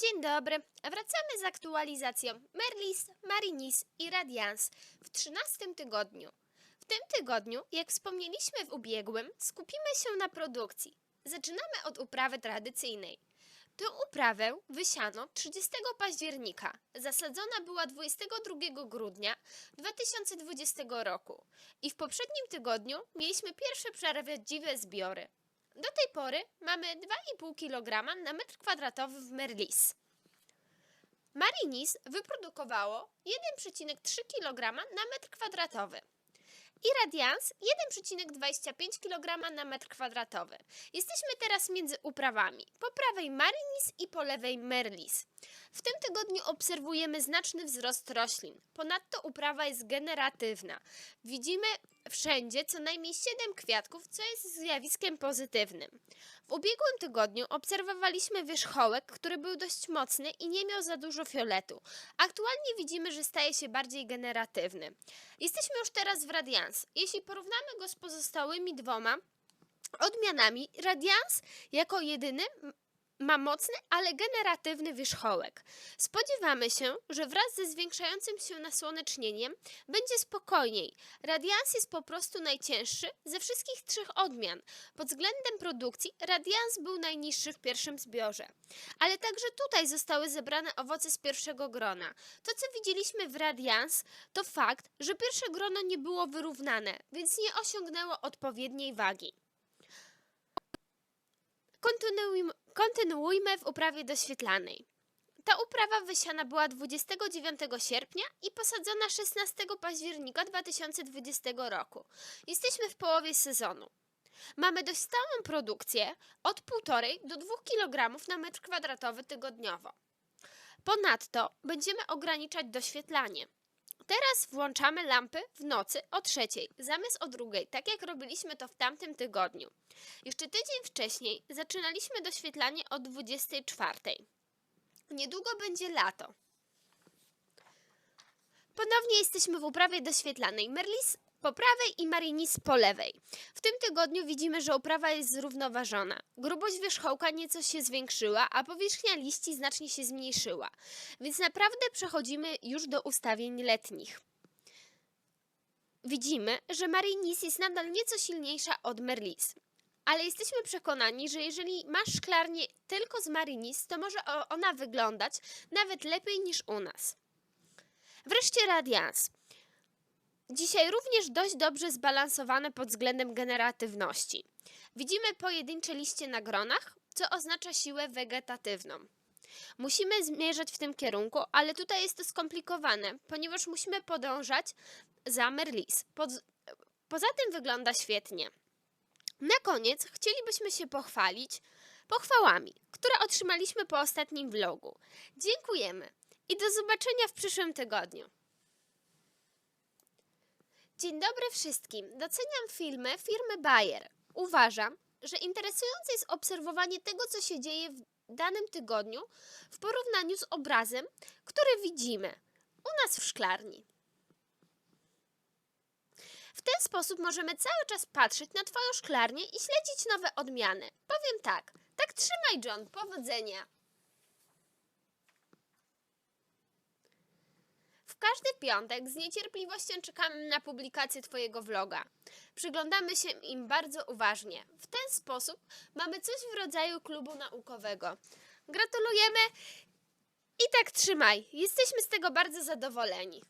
Dzień dobry. Wracamy z aktualizacją Merlis, Marinis i Radians w 13 tygodniu. W tym tygodniu, jak wspomnieliśmy w ubiegłym, skupimy się na produkcji. Zaczynamy od uprawy tradycyjnej. Tę uprawę wysiano 30 października. Zasadzona była 22 grudnia 2020 roku i w poprzednim tygodniu mieliśmy pierwsze prawdziwe zbiory. Do tej pory mamy 2,5 kg na metr kwadratowy w Merlis. Marinis wyprodukowało 1,3 kg na metr kwadratowy i Radians 1,25 kg na metr kwadratowy. Jesteśmy teraz między uprawami. Po prawej Marinis i po lewej Merlis. W tym tygodniu obserwujemy znaczny wzrost roślin. Ponadto uprawa jest generatywna. Widzimy wszędzie co najmniej 7 kwiatków, co jest zjawiskiem pozytywnym. W ubiegłym tygodniu obserwowaliśmy wierzchołek, który był dość mocny i nie miał za dużo fioletu. Aktualnie widzimy, że staje się bardziej generatywny. Jesteśmy już teraz w Radians. Jeśli porównamy go z pozostałymi dwoma odmianami, Radians jako jedyny ma mocny, ale generatywny wierzchołek. Spodziewamy się, że wraz ze zwiększającym się nasłonecznieniem będzie spokojniej. Radians jest po prostu najcięższy ze wszystkich trzech odmian. Pod względem produkcji Radians był najniższy w pierwszym zbiorze. Ale także tutaj zostały zebrane owoce z pierwszego grona. To, co widzieliśmy w Radians, to fakt, że pierwsze grono nie było wyrównane, więc nie osiągnęło odpowiedniej wagi. Kontynuujmy, kontynuujmy w uprawie doświetlanej. Ta uprawa wysiana była 29 sierpnia i posadzona 16 października 2020 roku. Jesteśmy w połowie sezonu. Mamy dość stałą produkcję od 1,5 do 2 kg na metr kwadratowy tygodniowo. Ponadto będziemy ograniczać doświetlanie. Teraz włączamy lampy w nocy o trzeciej, zamiast o drugiej, tak jak robiliśmy to w tamtym tygodniu. Jeszcze tydzień wcześniej zaczynaliśmy doświetlanie o 24. Niedługo będzie lato. Ponownie jesteśmy w uprawie doświetlanej. Merlis po prawej i Marinis po lewej. W tym tygodniu widzimy, że uprawa jest zrównoważona. Grubość wierzchołka nieco się zwiększyła, a powierzchnia liści znacznie się zmniejszyła. Więc naprawdę przechodzimy już do ustawień letnich. Widzimy, że Marinis jest nadal nieco silniejsza od Merlis. Ale jesteśmy przekonani, że jeżeli masz szklarnię tylko z Marinis, to może ona wyglądać nawet lepiej niż u nas. Wreszcie Radians. Dzisiaj również dość dobrze zbalansowane pod względem generatywności. Widzimy pojedyncze liście na gronach, co oznacza siłę wegetatywną. Musimy zmierzać w tym kierunku, ale tutaj jest to skomplikowane, ponieważ musimy podążać za Merlis. Pod, poza tym wygląda świetnie. Na koniec chcielibyśmy się pochwalić pochwałami, które otrzymaliśmy po ostatnim vlogu. Dziękujemy i do zobaczenia w przyszłym tygodniu. Dzień dobry wszystkim. Doceniam filmy firmy Bayer. Uważam, że interesujące jest obserwowanie tego, co się dzieje w danym tygodniu w porównaniu z obrazem, który widzimy u nas w szklarni. W ten sposób możemy cały czas patrzeć na Twoją szklarnię i śledzić nowe odmiany. Powiem tak. Tak trzymaj, John. Powodzenia. W każdy piątek z niecierpliwością czekamy na publikację Twojego vloga. Przyglądamy się im bardzo uważnie. W ten sposób mamy coś w rodzaju klubu naukowego. Gratulujemy i tak trzymaj. Jesteśmy z tego bardzo zadowoleni.